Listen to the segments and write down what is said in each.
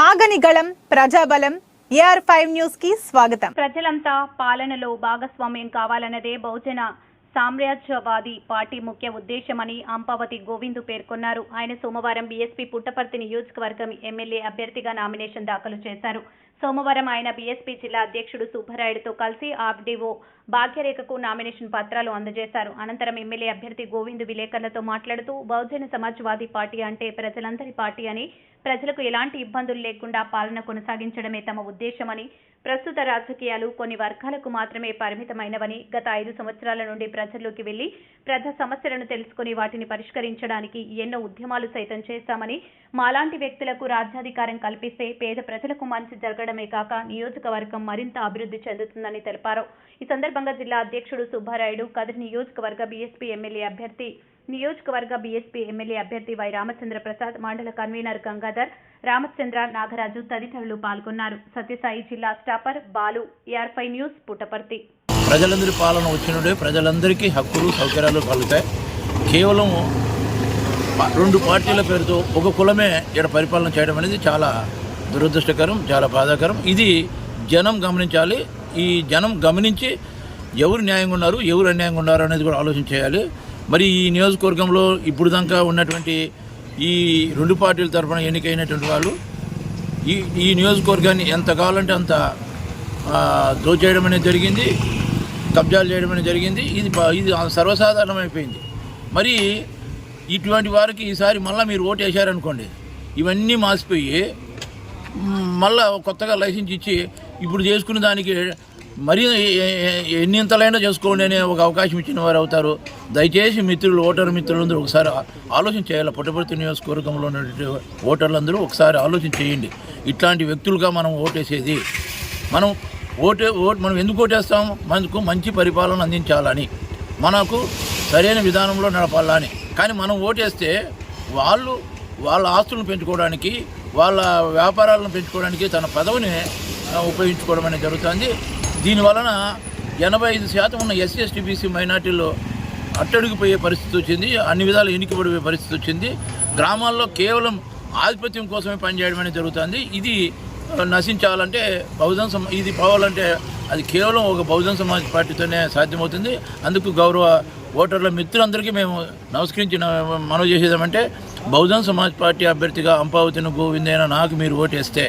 ఆగని గళం ప్రజాబలం AR five న్యూస్కి స్వాగతం. ప్రజలంతా పాలనలో భాగస్వామ్యం కావాలన్నదే బహుజన సామ్రాజ్యవాది పార్టీ ముఖ్య ఉద్దేశమని అంపావతి గోవిందు పేర్కొన్నారు. ఆయన సోమవారం బీఎస్పీ పుట్టపర్తి నియోజకవర్గం ఎమ్మెల్యే అభ్యర్థిగా నామినేషన్ దాఖలు చేశారు. సోమవారం ఆయన బీఎస్పీ జిల్లా అధ్యక్షుడు సుబ్బరాయుడుతో కలిసి ఆర్డీఓ భాగ్యరేఖకు నామినేషన్ పత్రాలు అందజేశారు. అనంతరం ఎమ్మెల్యే అభ్యర్థి గోవింద్ విలేకరులతో మాట్లాడుతూ బహుజన సమాజ్వాదీ పార్టీ అంటే ప్రజలందరి పార్టీ అని ప్రజలకు ఎలాంటి ఇబ్బందులు లేకుండా పాలన కొనసాగించడమే తమ ఉద్దేశమని ప్రస్తుత రాజకీయాలు కొన్ని వర్గాలకు మాత్రమే పరిమితమైనవని గత ఐదు సంవత్సరాల నుండి ప్రజల్లోకి వెళ్ళి ప్రజా సమస్యలను తెలుసుకుని వాటిని పరిష్కరించడానికి ఎన్నో ఉద్యమాలు సైతం చేశామని మాలాంటి వ్యక్తులకు రాజ్యాధికారం కల్పిస్తే పేద ప్రజలకు మంచి జరగడం జరగడమే కాక నియోజకవర్గం మరింత అభివృద్ధి చెందుతుందని తెలిపారు. ఈ సందర్భంగా జిల్లా అధ్యక్షుడు సుబ్బారాయుడు కదిరి నియోజకవర్గ బీఎస్పీ ఎమ్మెల్యే అభ్యర్థి నియోజకవర్గ బీఎస్పీ ఎమ్మెల్యే అభ్యర్థి వై రామచంద్ర ప్రసాద్ మండల కన్వీనర్ గంగాధర్ రామచంద్ర నాగరాజు తదితరులు పాల్గొన్నారు. సత్యసాయి జిల్లా స్టాపర్ బాలు ఏఆర్ఫై న్యూస్ పుట్టపర్తి. ప్రజలందరి పాలన వచ్చినడే ప్రజలందరికీ హక్కులు సౌకర్యాలు కలుగుతాయి. కేవలం ప- రెండు పార్టీల పేరుతో ఒక కులమే ఇక్కడ పరిపాలన చేయడం అనేది చాలా దురదృష్టకరం చాలా బాధాకరం. ఇది జనం గమనించాలి. ఈ జనం గమనించి ఎవరు న్యాయంగా ఉన్నారు ఎవరు అన్యాయంగా ఉన్నారు అనేది కూడా ఆలోచన చేయాలి. మరి ఈ నియోజకవర్గంలో ఇప్పుడు దాకా ఉన్నటువంటి ఈ రెండు పార్టీల తరఫున ఎన్నికైనటువంటి వాళ్ళు ఈ ఈ నియోజకవర్గాన్ని ఎంత కావాలంటే అంత దోచేయడం అనేది జరిగింది కబ్జాలు చేయడం అనేది జరిగింది. ఇది ఇది సర్వసాధారణమైపోయింది. మరి ఇటువంటి వారికి ఈసారి మళ్ళీ మీరు ఓటు వేశారనుకోండి ఇవన్నీ మాసిపోయి మళ్ళా కొత్తగా లైసెన్స్ ఇచ్చి ఇప్పుడు చేసుకున్న దానికి మరీ ఎ- ఎ- ఎన్నింతలైనా చేసుకోండి అనే ఒక అవకాశం ఇచ్చిన వారు అవుతారు. దయచేసి మిత్రులు ఓటరు మిత్రులందరూ ఒకసారి ఆలోచన చేయాలి. పుట్టపర్తి నియోజకవర్గంలో ఉన్నటువంటి ఓటర్లందరూ ఒకసారి ఆలోచన చేయండి. ఇట్లాంటి వ్యక్తులుగా మనం ఓటేసేది మనం ఓటే ఓటు మనం ఎందుకు ఓటేస్తాం? మనకు మంచి పరిపాలన అందించాలని మనకు సరైన విధానంలో నడపాలని. కానీ మనం ఓటేస్తే వాళ్ళు వాళ్ళ ఆస్తులను పెంచుకోవడానికి వాళ్ళ వ్యాపారాలను పెంచుకోవడానికి తన పదవిని ఉపయోగించుకోవడం అనేది జరుగుతుంది. దీనివలన ఎనభై ఐదు శాతం ఉన్న ఎస్సీ ఎస్టీ బీసీ అట్టడిగిపోయే పరిస్థితి వచ్చింది. అన్ని విధాలు ఎన్నికబడిపోయే పరిస్థితి వచ్చింది. గ్రామాల్లో కేవలం ఆధిపత్యం కోసమే పనిచేయడం అనేది జరుగుతుంది. ఇది నశించాలంటే బహుజన సమా ఇది పోవాలంటే అది కేవలం ఒక బహుజన సమాజ్ పార్టీతోనే సాధ్యమవుతుంది. అందుకు గౌరవ ఓటర్ల మిత్రులందరికీ మేము నమస్కరించి మనవి చేసేదామంటే బహుజన్ సమాజ్ పార్టీ అభ్యర్థిగా అంపావతిని గోవిందైన నాకు మీరు ఓటేస్తే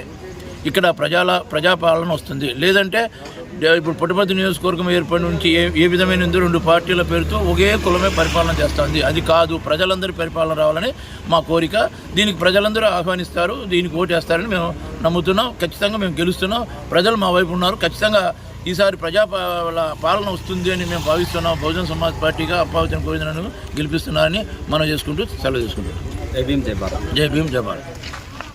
ఇక్కడ ప్రజల ప్రజాపాలన వస్తుంది. లేదంటే ఇప్పుడు పుట్టపర్తి నియోజకవర్గం ఏర్పడి నుంచి ఏ ఏ విధమైన రెండు పార్టీల పేరుతో ఒకే కులమే పరిపాలన చేస్తుంది. అది కాదు ప్రజలందరి పరిపాలన రావాలని మా కోరిక. దీనికి ప్రజలందరూ ఆహ్వానిస్తారు దీనికి ఓటేస్తారని మేము నమ్ముతున్నాం. ఖచ్చితంగా మేము గెలుస్తున్నాం. ప్రజలు మా వైపు ఉన్నారు. ఖచ్చితంగా ఈసారి ప్రజా పాలన వస్తుంది అని మేము భావిస్తున్నాం. బహుజన సమాజ్ పార్టీగా అప్పావతిని గోవిందనను గెలిపిస్తున్నారని మనం చేసుకుంటూ సెలవు చేసుకుంటాం જય ભીમ જય ભારત. જય ભીમ જય ભારત.